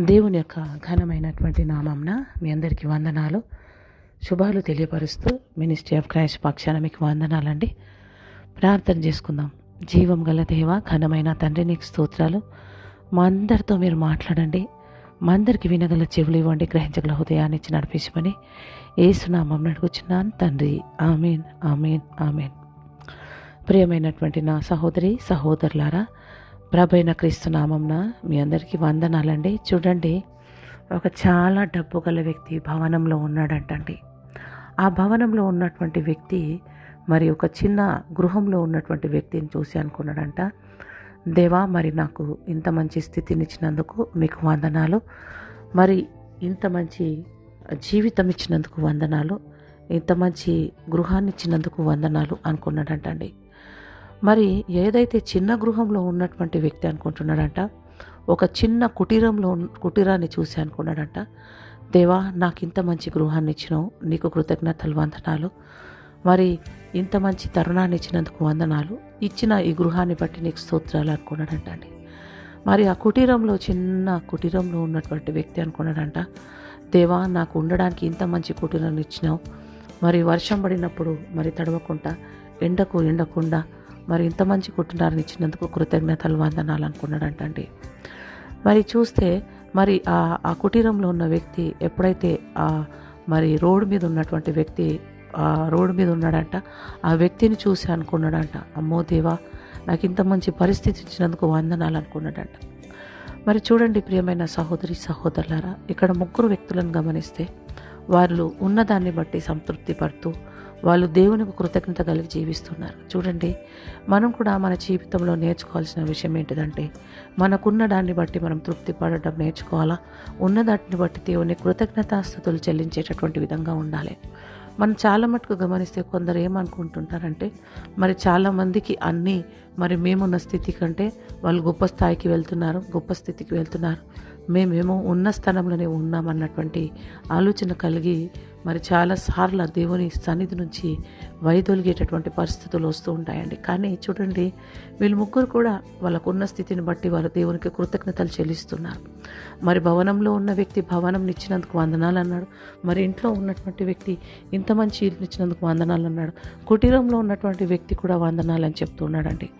దేవుని యొక్క ఘనమైనటువంటి నామంన మీ అందరికీ వందనాలు. శుభాలు తెలియపరుస్తూ మినిస్ట్రీ ఆఫ్ క్రైస్ట్ పక్షాన మీకు వందనాలండి. ప్రార్థన చేసుకుందాం. జీవం గల దేవ ఘనమైన తండ్రి నీకు స్తోత్రాలు. మా అందరితో మీరు మాట్లాడండి. మా అందరికి వినగల చెవులు ఇవ్వండి. గ్రహించగల హృదయాన్ని ఇచ్చి నడిపించమని ఏసునామం నడుగుచున్నాను తండ్రి. Amen amen amen. ప్రియమైనటువంటి నా సహోదరి సహోదరులారా ప్రభైన క్రీస్తునామంన మీ అందరికీ వందనాలండి. చూడండి ఒక చాలా డబ్బు గల వ్యక్తి భవనంలో ఉన్నాడంటండి. ఆ భవనంలో ఉన్నటువంటి వ్యక్తి మరి ఒక చిన్న గృహంలో ఉన్నటువంటి వ్యక్తిని చూసి అనుకున్నాడంట దేవా మరి నాకు ఇంత మంచి స్థితిని ఇచ్చినందుకు మీకు వందనాలు. మరి ఇంత మంచి జీవితం ఇచ్చినందుకు వందనాలు. ఇంత మంచి గృహాన్ని ఇచ్చినందుకు వందనాలు అనుకున్నాడంటండి. మరి ఏదైతే చిన్న గృహంలో ఉన్నటువంటి వ్యక్తి అనుకుంటున్నాడంట ఒక చిన్న కుటీరంలో కుటీరాన్ని చూసి అనుకున్నాడంట దేవా నాకు ఇంత మంచి గృహాన్ని ఇచ్చినావు నీకు కృతజ్ఞతలు వందనాలు. మరి ఇంత మంచి తరుణాన్ని ఇచ్చినందుకు వందనాలు. ఇచ్చిన ఈ గృహాన్ని బట్టి నీకు స్తోత్రాలు అనుకున్నాడంట అండి. మరి ఆ కుటీరంలో చిన్న కుటీరంలో ఉన్నటువంటి వ్యక్తి అనుకున్నాడంట దేవా నాకు ఉండడానికి ఇంత మంచి కుటీరాన్ని ఇచ్చినావు. మరి వర్షం పడినప్పుడు మరి తడవకుండా ఎండకు ఎండకుండా మరి ఇంత మంచి కుటుంబాన్ని ఇచ్చినందుకు కృతజ్ఞతలు వందనాలు అనుకున్నాడంట అండి మరి చూస్తే మరి ఆ ఆ కుటీరంలో ఉన్న వ్యక్తి ఎప్పుడైతే ఆ మరి రోడ్డు మీద ఉన్నటువంటి వ్యక్తి ఆ రోడ్డు మీద ఉన్నాడంట ఆ వ్యక్తిని చూసి అనుకున్నాడంట అమ్మో దేవా నాకు ఇంత మంచి పరిస్థితి ఇచ్చినందుకు వందనాలు అనుకున్నాడంట. మరి చూడండి ప్రియమైన సహోదరి సహోదరులారా ఇక్కడ ముగ్గురు వ్యక్తులను గమనిస్తే వాళ్ళు ఉన్నదాన్ని బట్టి సంతృప్తి పడుతూ వాళ్ళు దేవునికి కృతజ్ఞత కలిగి జీవిస్తున్నారు. చూడండి మనం కూడా మన జీవితంలో నేర్చుకోవాల్సిన విషయం ఏంటిదంటే మనకున్న దాన్ని బట్టి మనం తృప్తి పడటం నేర్చుకోవాలా? ఉన్నదాన్ని బట్టి దేవుని కృతజ్ఞతాస్థుతులు చెల్లించేటటువంటి విధంగా ఉండాలి. మనం చాలా మటుకు గమనిస్తే కొందరు ఏమనుకుంటుంటారంటే మరి చాలామందికి అన్నీ మరి మేమున్న స్థితి కంటే వాళ్ళు గొప్ప స్థాయికి వెళ్తున్నారు గొప్ప స్థితికి వెళ్తున్నారు. మేమేమో ఉన్న స్థలంలోనే ఉన్నామన్నటువంటి ఆలోచన కలిగి మరి చాలా సార్లు ఆ దేవుని సన్నిధి నుంచి వైదొలిగేటటువంటి పరిస్థితులు వస్తూ ఉంటాయండి. కానీ చూడండి వీళ్ళు ముగ్గురు కూడా వాళ్ళకున్న స్థితిని బట్టి వాళ్ళు దేవునికి కృతజ్ఞతలు చెల్లిస్తున్నారు. మరి భవనంలో ఉన్న వ్యక్తి భవనం ఇచ్చినందుకు వందనాలు అన్నాడు. మరి ఇంట్లో ఉన్నటువంటి వ్యక్తి ఇంత మంచి ఇచ్చినందుకు వందనాలు అన్నాడు. కుటీరంలో ఉన్నటువంటి వ్యక్తి కూడా వందనాలు అని చెప్తున్నాడండి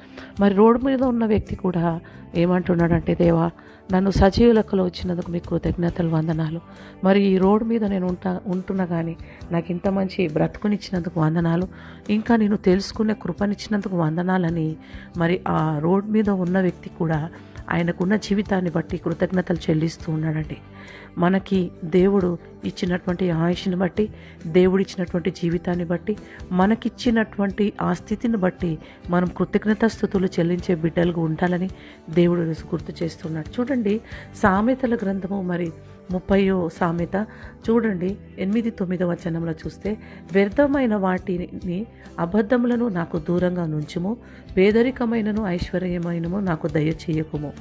మరి రోడ్డు మీద ఉన్న వ్యక్తి కూడా ఏమంటున్నాడంటే దేవా నన్ను సజీవ లెక్కలో వచ్చినందుకు మీకు కృతజ్ఞతలు వందనాలు. మరి ఈ రోడ్డు మీద నేను ఉంటా ఉంటున్నా కానీ నాకు ఇంత మంచి బ్రతుకునిచ్చినందుకు వందనాలు. ఇంకా నేను తెలుసుకునే కృపనిచ్చినందుకు వందనాలని మరి ఆ రోడ్ మీద ఉన్న వ్యక్తి కూడా ఆయనకున్న జీవితాన్ని బట్టి కృతజ్ఞతలు చెల్లిస్తూ ఉన్నాడండి. మనకి దేవుడు ఇచ్చినటువంటి ఆయుష్ని బట్టి దేవుడు ఇచ్చినటువంటి జీవితాన్ని బట్టి మనకిచ్చినటువంటి ఆ స్థితిని బట్టి మనం కృతజ్ఞతాస్థుతులు చెల్లించే బిడ్డలుగా ఉండాలని దేవుడు గుర్తు చేస్తున్నాడు. చూడండి సామెతల గ్రంథము మరి ముప్పయో సామెత. చూడండి ఎనిమిది తొమ్మిదో వచనంలో చూస్తే వ్యర్థమైన వాటిని అబద్ధములను నాకు దూరంగా నుంచుము పేదరికమైనను ఐశ్వర్యమైనము నాకు దయచేయకుము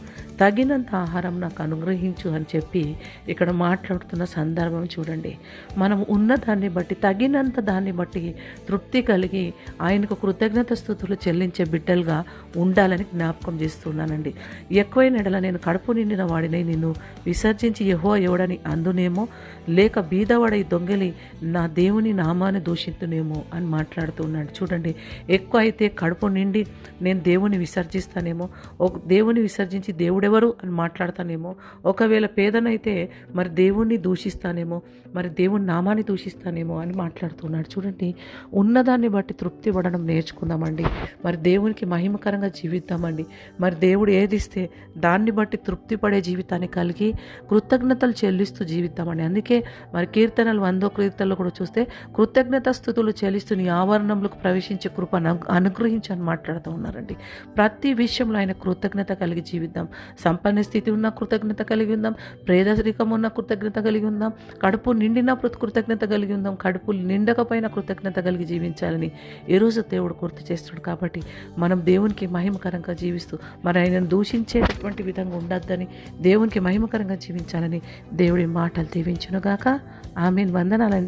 తగినంత ఆహారం నాకు అనుగ్రహించు అని చెప్పి ఇక్కడ మాట్లాడుతున్న సందర్భం చూడండి. మనం ఉన్న దాన్ని బట్టి తగినంత దాన్ని బట్టి తృప్తి కలిగి ఆయనకు కృతజ్ఞత స్థుతులు చెల్లించే బిడ్డలుగా ఉండాలని జ్ఞాపకం చేస్తున్నానండి. ఎక్కువైన ఎడల నేను కడుపు నిండిన వాడిని నిన్ను విసర్జించి యహో ఎవడని అందునేమో లేక బీదవాడై దొంగలి నా దేవుని నామాన్ని దూషిస్తునేమో అని మాట్లాడుతున్నాడు చూడండి ఎక్కువ అయితే కడుపు నిండి నేను దేవుని విసర్జిస్తానేమో ఒక దేవుని విసర్జించి దేవుడెవరు అని మాట్లాడతానేమో ఒకవేళ పేదనైతే మరి దేవుణ్ణి దూషిస్తానేమో మరి దేవుని నామాన్ని దూషిస్తానేమో అని మాట్లాడుతున్నాడు చూడండి ఉన్నదాన్ని బట్టి తృప్తి పడడం నేర్చుకుందామండి. మరి దేవునికి మహిమకరంగా జీవిద్దామండి. మరి దేవుడు ఏది ఇస్తే దాన్ని బట్టి తృప్తి పడే జీవితాన్ని కలిగి కృతజ్ఞతలు చెల్లిస్తూ జీవిద్దామండి. అందుకే మరి కీర్తనలు వందో కీర్తనలు కూడా చూస్తే కృతజ్ఞత స్థుతులు చెల్లిస్తూ నీ ఆవరణంలోకి ప్రవేశించే కృప అనుగ్రహించి అని మాట్లాడుతూ ఉన్నారండి. ప్రతి విషయంలో ఆయన కృతజ్ఞత కలిగి జీవిద్దాం. సంపన్న స్థితి ఉన్న కృతజ్ఞత కలిగి ఉందాం. ప్రేదరికం ఉన్న కృతజ్ఞత కలిగి ఉందాం. కడుపు నిండినప్పుడు కృతజ్ఞత కలిగి ఉందాం. కడుపు నిండకపోయినా కృతజ్ఞత కలిగి జీవించాలని ఈరోజు దేవుడు గుర్తు చేస్తాడు కాబట్టి మనం దేవునికి మహిమకరంగా జీవిస్తూ మరి ఆయనను దూషించేటటువంటి విధంగా ఉండొద్దని దేవునికి మహిమకరంగా జీవించాలని దేవుడి మాటలు దీవించునుగాక. ఆమెను. వందనాలని